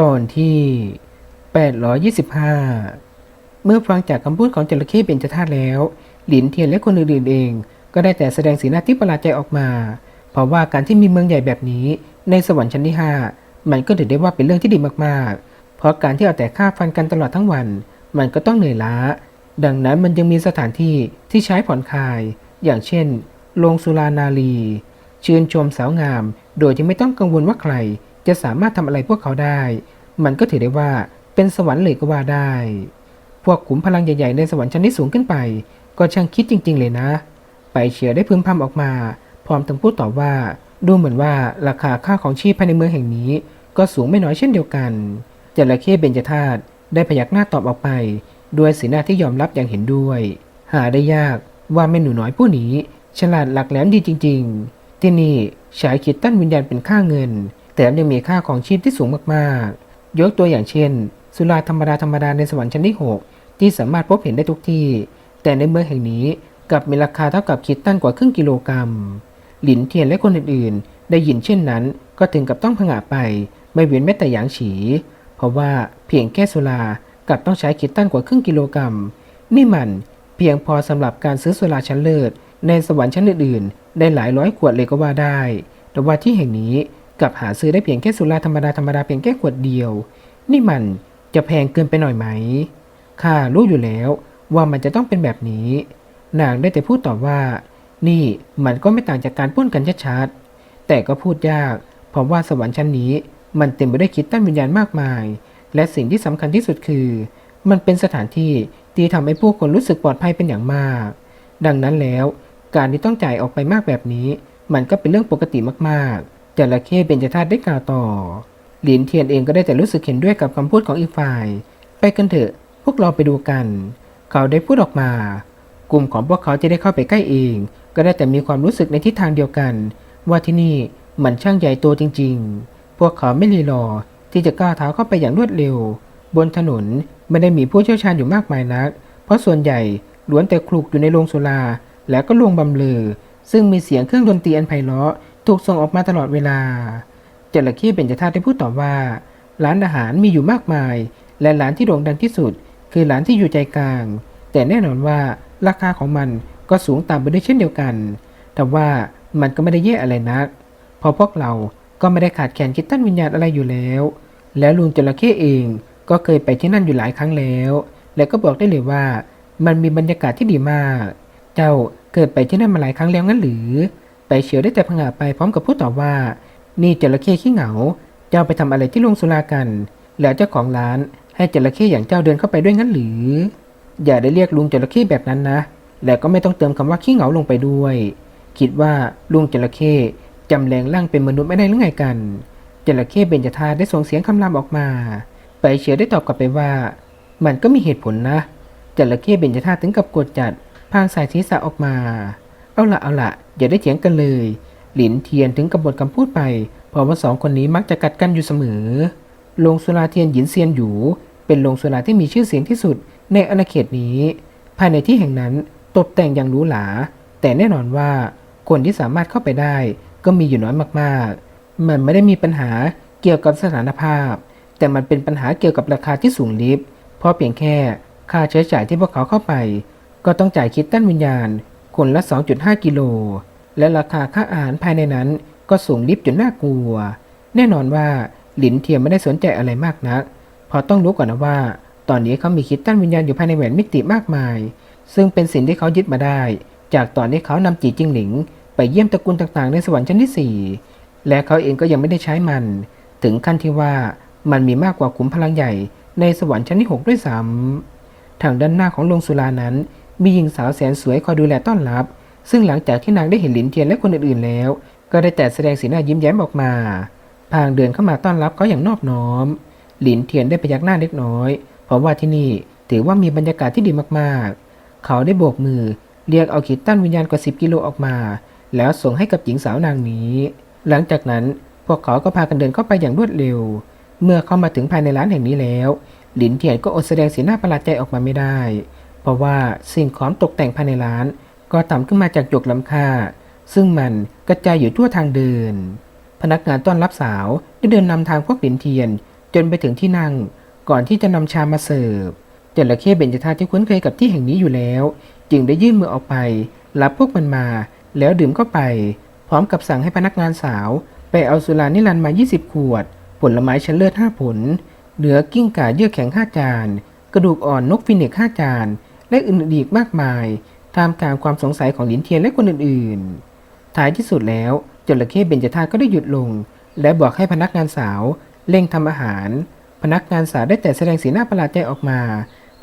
ตอนที่ 825 เมื่อฟังจากคำพูดของจระเข้เบญจธาตุแล้ว หลินเทียนและคนอื่นๆเอง ก็ได้แต่แสดงสีหน้าที่ประหลาดใจออกมา เพราะว่าการที่มีเมืองใหญ่แบบนี้ ในสวรรค์ชั้นที่ 5 มันก็ถือได้ว่าเป็นเรื่องที่ดีมากๆ เพราะการที่เอาแต่ฆ่าฟันกันตลอดทั้งวัน มันก็ต้องเหนื่อยล้า ดังนั้นมันยังมีสถานที่ที่ใช้ผ่อนคลาย อย่างเช่น โรงสุรานารีชื่นชมสาวงาม โดยที่ไม่ต้องกังวลว่าใคร จะสามารถทำอะไรพวกเขาได้ มันก็ถือได้ว่าเป็นสวรรค์เลยก็ว่าได้ พวกขุมพลังใหญ่ๆในสวรรค์ชั้นที่สูงขึ้นไป ก็ช่างคิดจริง ๆ เลยนะ ไปเฉียได้พึมพำออกมา พร้อมทั้งพูดต่อว่า ดูเหมือนว่าราคาค่าของชีพภายในเมืองแห่งนี้ ก็สูงไม่น้อยเช่นเดียวกันจระเข้เบญจธาตุได้พยักหน้าตอบออกไป ด้วยสีหน้าที่ยอมรับอย่างเห็นด้วย หาได้ยากว่าแม่หนูน้อยผู้นี้ ฉลาดหลักแหลมดีจริง ๆ ที่นี่ใช้คิดตั้นวิญญาณเป็นค่าเงิน แต่ยังมีค่าของชีพที่สูงมากๆ ยกตัวอย่างเช่น สุราธรรมดาธรรมดาในสวรรค์ชั้นที่ 6 ที่สามารถพบเห็นได้ทุกที่ แต่ในเมืองแห่งนี้กลับมีราคาเท่ากับคิดตั้นกว่าครึ่งกิโลกรัม หลินเทียนและคนอื่นๆ ได้ยินเช่นนั้น ก็ถึงกับต้องผงะไป ไม่เว้นแม้แต่หยางฉี เพราะว่าเพียงแค่สุรากลับต้องใช้คิดตั้นกว่าครึ่งกิโลกรัม นี่มันเพียงพอสำหรับการซื้อสุราชั้นเลิศในสวรรค์ชั้นอื่นๆ ได้หลายร้อยขวดเลยก็ว่าได้ แต่ว่าที่แห่งนี้ กับหาซื้อได้เพียงแค่สุราธรรมดาธรรมดาเพียงแค่ขวดเดียว นี่มันจะแพงเกินไปหน่อยไหมข้ารู้อยู่แล้วว่ามันจะต้องเป็นแบบนี้ นางได้แต่พูดตอบว่า นี่มันก็ไม่ต่างจากการป้นกันชัดๆแต่ก็พูดยาก เพราะว่าสวรรค์ชั้นนี้ มันเต็มไปด้วยคิดตั้นวิญญาณมากมาย และสิ่งที่สำคัญที่สุดคือ มันเป็นสถานที่ที่ทำให้ผู้คนรู้สึกปลอดภัยเป็นอย่างมาก ดังนั้นแล้ว การที่ต้องจ่ายออกไปมากแบบนี้ มันก็เป็นเรื่องปกติมากๆ จระเข้เบญจธาตุได้กล่าวต่อ หลินเทียนเองก็ได้แต่รู้สึกเห็นด้วยกับคำพูดของอีกฝ่าย ไปกันเถอะ พวกเราไปดูกัน เขาได้พูดออกมา กลุ่มของพวกเขาจะได้เข้าไปใกล้เอง ก็ได้แต่มีความรู้สึกในทิศทางเดียวกัน ว่าที่นี่มันช่างใหญ่โตจริง ๆ พวกเขาไม่รีรอที่จะก้าวเท้าเข้าไปอย่างรวดเร็ว บนถนนไม่ได้มีผู้เชี่ยวชาญอยู่มากมายนัก เพราะส่วนใหญ่ล้วนแต่คลุกอยู่ในโรงสุราแล้วก็โรงบำเรอซึ่งมีเสียงเครื่องดนตรีอันไพเราะ ถูกส่งออกมาตลอดเวลา จระเข้เบญจธาตุได้พูดตอบว่า ร้านอาหารมีอยู่มากมาย และร้านที่โด่งดังที่สุด คือร้านที่อยู่ใจกลาง แต่แน่นอนว่าราคาของมันก็สูงตามไปด้วยเช่นเดียวกัน แต่ว่ามันก็ไม่ได้แย่อะไรนักพราะพวกเราก็ไม่ได้ขาดแคลนคิดตั้นวิญญาณอะไรอยู่แล้ว แล้วลุงจระเข้เองก็เคยไปที่นั่นอยู่หลายครั้งแล้ว และก็บอกได้เลยว่า มันมีบรรยากาศที่ดีมาก เจ้าเกิดไปที่นั่นมาหลายครั้งแล้วงั้นหรือ ไปเฉียวได้แต่พงาไปพร้อมกับพูดตอบว่า นี่จระเข้ขี้เหงา เจ้าไปทำอะไรที่โรงสุรากัน แล้วเจ้าของร้านให้จระเข้อย่างเจ้าเดินเข้าไปด้วยงั้นหรือ อย่าได้เรียกลุงจระเข้แบบนั้นนะ และก็ไม่ต้องเติมคำว่าขี้เหงาลงไปด้วย คิดว่าลุงจระเข้จำแรงร่างเป็นมนุษย์ไม่ได้หรือไงกัน จระเข้เบญจธาได้ส่งเสียงคำรามออกมา ไปเฉียวได้ตอบกลับไปว่า มันก็มีเหตุผลนะ จระเข้เบญจธาตุถึงกับกดจัดพางสายศีรษะออกมา เอาละเอาละ อย่าได้เถียงกันเลย หลินเทียนถึงกบบทคำพูดไป เพราะว่าสองคนนี้มักจะกัดกันอยู่เสมอโรงสุราเทียนหยินเซียนหยูเป็นโรงสุราที่มีชื่อเสียงที่สุดในอาณาเขตนี้ ภายในที่แห่งนั้นตกแต่งอย่างหรูหราแต่แน่นอนว่าคนที่สามารถเข้าไปได้ ก็มีอยู่น้อยมากๆ มันไม่ได้มีปัญหาเกี่ยวกับสถานภาพ แต่มันเป็นปัญหาเกี่ยวกับราคาที่สูงลิบเพราะเพียงแค่ค่าใช้จ่ายที่พวกเขาเข้าไป ก็ต้องจ่ายคิดตั้นวิญญาณ คนละ 2.5 กิโล และราคาค่าอาหารภายในนั้นก็สูงลิบจนน่ากลัว แน่นอนว่าหลินเทียมไม่ได้สนใจอะไรมากนักพราะต้องรู้ก่อนนะว่า ตอนนี้เขามีคิดตั้นวิญญาณอยู่ภายในแหวนมิติมากมาย ซึ่งเป็นสิ่งที่เขายึดมาได้ จากตอนที่เขานำจีจิงหลิง ไปเยี่ยมตระกูลต่างๆ ในสวรรค์ชั้นที่ 4 และเขาเองก็ยังไม่ได้ใช้มัน ถึงขั้นที่ว่ามันมีมากกว่าขุมพลังใหญ่ในสวรรค์ชั้นที่ 6 ด้วยซ้ำทางด้านหน้าของโรงสุรานั้น มีหญิงสาวแสนสวยคอยดูแลต้อนรับ ซึ่งหลังจากที่นางได้เห็นหลินเทียนและคนอื่นๆแล้ว ก็ได้แต่แสดงสีหน้ายิ้มแย้มออกมา พางเดินเข้ามาต้อนรับเขาอย่างนอบน้อม หลินเทียนได้พยักหน้าเล็กน้อย เพราะว่าที่นี่ถือว่ามีบรรยากาศที่ดีมากๆ เขาได้โบกมือ เรียกเอาขีดตั้นวิญญาณกว่าสิบกิโลออกมา แล้วส่งให้กับหญิงสาวนางนี้ หลังจากนั้นพวกเขาก็พากันเดินเข้าไปอย่างรวดเร็ว เมื่อเข้ามาถึงภายในร้านแห่งนี้แล้ว หลินเทียนก็อดแสดงสีหน้าประหลาดใจออกมาไม่ได้ เพราะว่าสิ่งของตกแต่งภายในร้าน ก็ทำขึ้นมาจากหยกล้ำค่า ซึ่งมันกระจายอยู่ทั่วทางเดิน พนักงานต้อนรับสาวได้เดินนำทางพวกหลินเทียน จนไปถึงที่นั่ง ก่อนที่จะนำชามาเสิร์ฟจระเข้เบญจธาตุที่คุ้นเคยกับที่แห่งนี้อยู่แล้ว จึงได้ยื่นมือออกไป รับพวกมันมา แล้วดื่มเข้าไป พร้อมกับสั่งให้พนักงานสาว ไปเอาสุรานิรันมา 20 ขวด ผลไม้ชั้นเลิศ5ผลเนื้อกิ้งก่าเยื่อแข็ง 5 จาน กระดูกอ่อนนกฟินิก5จาน และอื่นๆอีกมากมายตามการความสงสัยของหลินเทียนและคนอื่นๆท้ายที่สุดแล้วจระเข้เบญจธาตุก็ได้หยุดลง และบอกให้พนักงานสาวเร่งทำอาหาร พนักงานสาวได้แต่แสดงสีหน้าประหลาดใจออกมา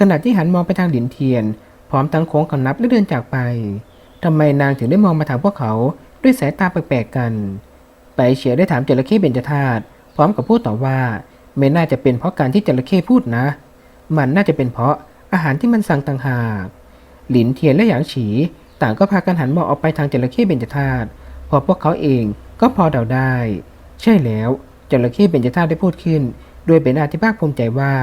ขณะที่หันมองไปทางหลินเทียน พร้อมทั้งโค้งคำนับและเดินจากไปทำไมนางถึงได้มองมาทางพวกเขาด้วยสายตาแปลกๆกัน ไปเฉียได้ถามจระเข้เบญจธาตพร้อมกับพูดต่อว่า ไม่น่าจะเป็นเพราะการที่จระเข้พูดนะ มันน่าจะเป็นเพราะ อาหารที่มันสั่งต่างหากหลินเทียนและหยางฉี ต่างก็พากันหันมองออกไปทางจระเข้เบญจธาตุพอพวกเขาเองก็พอเดาได้ ใช่แล้วจระเข้เบญจธาตุได้พูดขึ้นด้วยเป็นอาที่ภาคภูมิใจว่า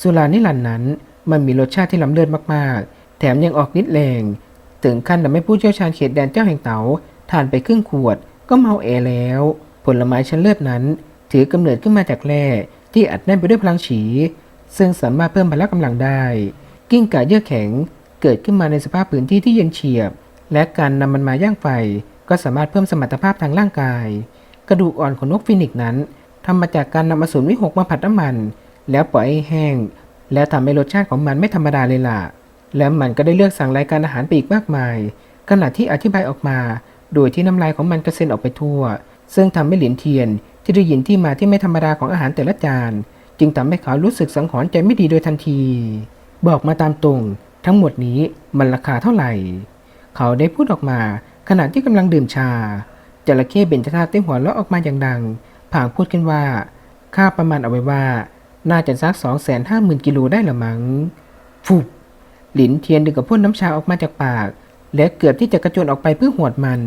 สุรานิรันนั้นมันมีรสชาติที่ล้ำเลิศมากๆ แถมยังออกนิดแรงถึงขั้นทำให้ผู้เชี่ยวชาญเขตแดนเจ้าแห่งเต๋าทานไปครึ่งขวดก็เมาแอแล้ว ผลไม้ชั้นเลิศนั้น ถือกำเนิดขึ้นมาจากแร่ที่อัดแน่นไปด้วยพลังฉี ซึ่งสามารถเพิ่มพละกำลังได้ กิ้งก่าเยื่อแข็งเกิดขึ้นมาในสภาพพื้นที่ที่เย็นเฉียบ และการนำมันมาย่างไฟ ก็สามารถเพิ่มสมรรถภาพทางร่างกาย กระดูกอ่อนของนกฟินิกนั้นทำมาจากการนำอสูรวิหกมาผัดน้ำมัน แล้วปล่อยให้แห้ง แล้วทำให้รสชาติของมันไม่ธรรมดาเลยล่ะ แล้วมันก็ได้เลือกสั่งรายการอาหารไปอีกมากมาย ขณะที่อธิบายออกมา โดยที่น้ำลายของมันกระเซ็นออกไปทั่ว ซึ่งทำให้หลินเทียนที่ได้ยินที่มาที่ไม่ธรรมดาของอาหารแต่ละจาน จึงทำให้เขารู้สึกสังหรณ์ใจไม่ดีโดยทันที บอกมาตามตรง ทั้งหมดนี้มันราคาเท่าไหร่ เขาได้พูดออกมาขณะที่กำลังดื่มชาจระเข้เบญจธาตุได้หัวเราะออกมาอย่างดังผางพูดขึ้นว่าค่าประมาณเอาไว้ว่า น่าจะสักสองแสนห้าหมื่นกิโลได้ละมัง้งฟุบหลินเทียนดึงกับพ่นน้ำชาออกมาจากปาก และเกือบที่จะกระโจนออกไปเพื่อหวดมัน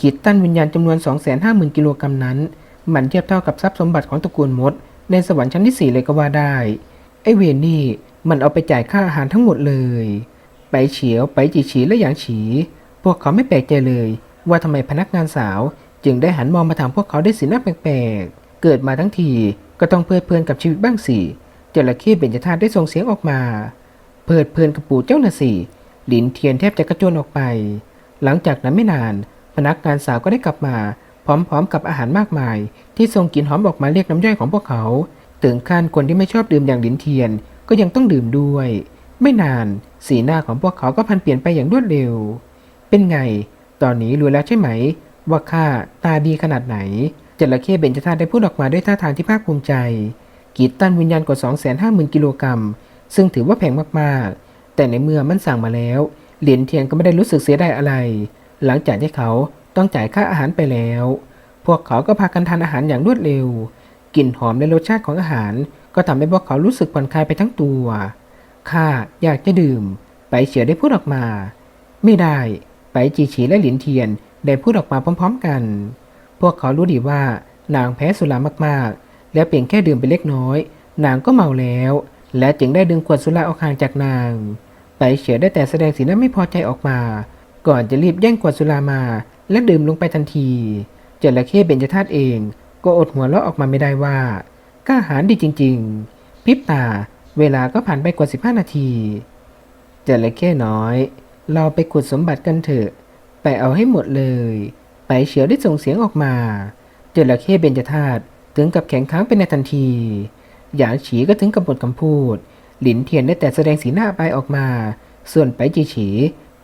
ขีดตั้นวิญญาณจำนวน 250,000 กิโลกรัมนั้น มันเทียบเท่ากับทรัพย์สมบัติของตระกูลมด ในสวรรค์ชั้นที่ 4 เลยก็ว่าได้ ไอเวนนี่มันเอาไปจ่ายค่าอาหารทั้งหมดเลย ไปเฉียวไปจีฉีและหยางฉี พวกเขาไม่แปลกใจเลย ว่าทำไมพนักงานสาว จึงได้หันมองมาทางพวกเขาด้วยสีหน้าแปลกๆ เกิดมาทั้งทีก็ต้องเพลิดเพลินกับชีวิตบ้างสิจระเข้เบญจธาตุได้ส่งเสียงออกมา เพลิดเพลินกับปู่เจ้าน่ะสิหลินเทียนแทบจะกระโจนออกไป หลังจากนั้นไม่นาน พนักงานสาวก็ได้กลับมา พร้อมๆกับอาหารมากมาย ที่ส่งกลิ่นหอมออกมาเรียกน้ำย่อยของพวกเขา ถึงขั้นคนที่ไม่ชอบดื่มอย่างหลินเทียน ก็ยังต้องดื่มด้วย ไม่นานสีหน้าของพวกเขาก็พันเปลี่ยนไปอย่างรวดเร็ว เป็นไง ตอนนี้รู้แล้วใช่ไหม ว่าข้าตาดีขนาดไหนจระเข้เบญจธาตุได้พูดออกมาด้วยท่าทางที่ภาคภูมิใจกีดตันวิญญาณกว่า 250,000 กิโลกรัม ซึ่งถือว่าแพงมากๆ แต่ในเมื่อมันสั่งมาแล้ว เหรียญเทียนก็ไม่ได้รู้สึกเสียดายอะไร หลังจากที่เขา ต้องจ่ายค่าอาหารไปแล้ว พวกเขาก็พากันทานอาหารอย่างรวดเร็ว กลิ่นหอมและรสชาติของอาหาร ก็ทำให้พวกเขารู้สึกผ่อนคลายไปทั้งตัว ข้าอยากจะดื่ม ไปเฉียได้พูดออกมา ไม่ได้ ไปจีฉีและหลินเทียนได้พูดออกมาพร้อม ๆ กัน พวกเขารู้ดีว่านางแพ้สุรามากๆ และเพียงแค่ดื่มไปเล็กน้อย นางก็เมาแล้ว และจึงได้ดึงขวดสุราออกห่างจากนาง ไปเฉียได้แต่แสดงสีหน้าไม่พอใจออกมา ก่อนจะรีบแย่งขวดสุรามา และดื่มลงไปทันที จระเข้เบญจธาตุเองก็อดหัวเราะออกมาไม่ได้ว่ากล้าหาญดีจริง ๆ พิบตาเวลาก็ผ่านไปกว่า 15 นาทีจระเข้น้อย เราไปขุดสมบัติกันเถอะ ไปเอาให้หมดเลย ไปเฉียวได้ส่งเสียงออกมาจระเข้เบญจธาตุถึงกับแข็งค้างเป็นในทันที หยางฉีก็ถึงกับหมดคำพูด หลินเทียนได้แต่แสดงสีหน้าไปออกมา ส่วนไปจีฉี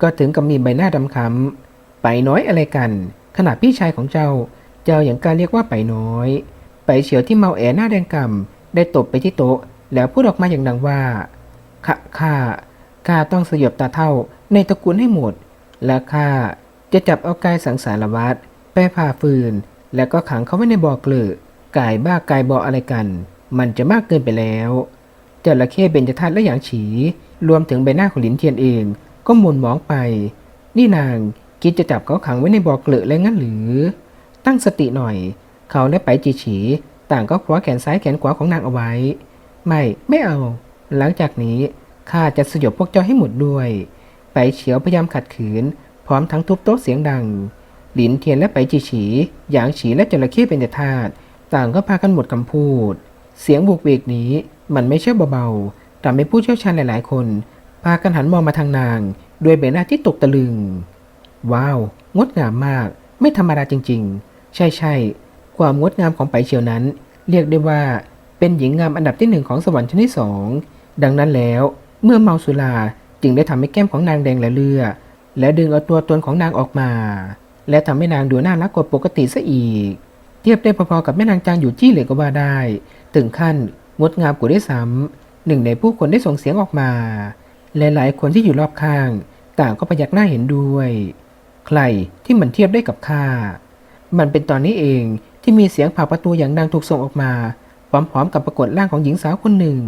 ก็ถึงกับมีใบหน้าดำคำ ไปน้อยอะไรกัน ขนาดพี่ชายของเจ้า เจ้าอย่างการเรียกว่าไปน้อย ไปเฉียวที่เมาแอหน้าแดงกำได้ตบไปที่โต๊ะ แล้วพูดออกมาอย่างดังว่าข้าข้าข้าต้องสยบตาเท่าในตระกูลให้หมด และข้าจะจับเอากายสังสารวัตรไปผ่าฟืน แล้วก็ขังเขาไว้ในบ่อเกลือกายบ้ากายบ่ออะไรกัน มันจะมากเกินไปแล้วจระเข้เบญจธาตุและหยางฉี รวมถึงใบหน้าของหลินเทียนเอง ก็หมุนมองไป นี่นาง คิดจะจับเขาขังไว้ในบ่อเกลือเลยงั้นหรือ ตั้งสติหน่อย เขาและไปจีฉี ต่างก็คว้าแขนซ้ายแขนขวาของนางเอาไว้ ไม่ไม่เอา หลังจากนี้ข้าจะสยบพวกเจ้าให้หมดด้วย ไปเฉียวพยายามขัดขืน พร้อมทั้งทุบโต๊ะเสียงดัง หลินเทียนและไปจีฉี หยางฉีและจระเข้เป็นธาตต่างก็พากันหมดคำพูด เสียงบุกเวกนี้มันไม่ใช่เบาๆทำให้ผู้เชี่ยวชาญหลายๆ คน พากันหันมองมาทางนาง ด้วยใบหน้าที่ตกตะลึง ว้าว งดงามมาก ไม่ธรรมดาจริง ๆ ใช่ใช่ๆความงดงามของไปเฉียวนั้น เรียกได้ว่าเป็นหญิงงามอันดับที่หนึ่งของสวรรค์ชั้นที่สองดังนั้นแล้วเมื่อเมาสุราจึงได้ทำให้แก้มของนางแดงและเลือดและดึงเอาตัวตนของนางออกมา และทำให้นางดูน่ารักกว่าปกติซะอีก เทียบได้พอๆกับแม่นางจางอยู่จี้เลยก็ว่าได้ ถึงขั้นงดงามกว่าได้ซ้ำหนึ่งในผู้คนได้ส่งเสียงออกมา และหลายคนที่อยู่รอบข้าง ต่างก็พยักหน้าเห็นด้วย ใครที่มันเทียบได้กับข้า มันเป็นตอนนี้เองที่มีเสียงผ่าประตูอย่างดังถูกส่งออกมา พร้อมๆกับปรากฏร่างของหญิงสาวคนหนึ่ง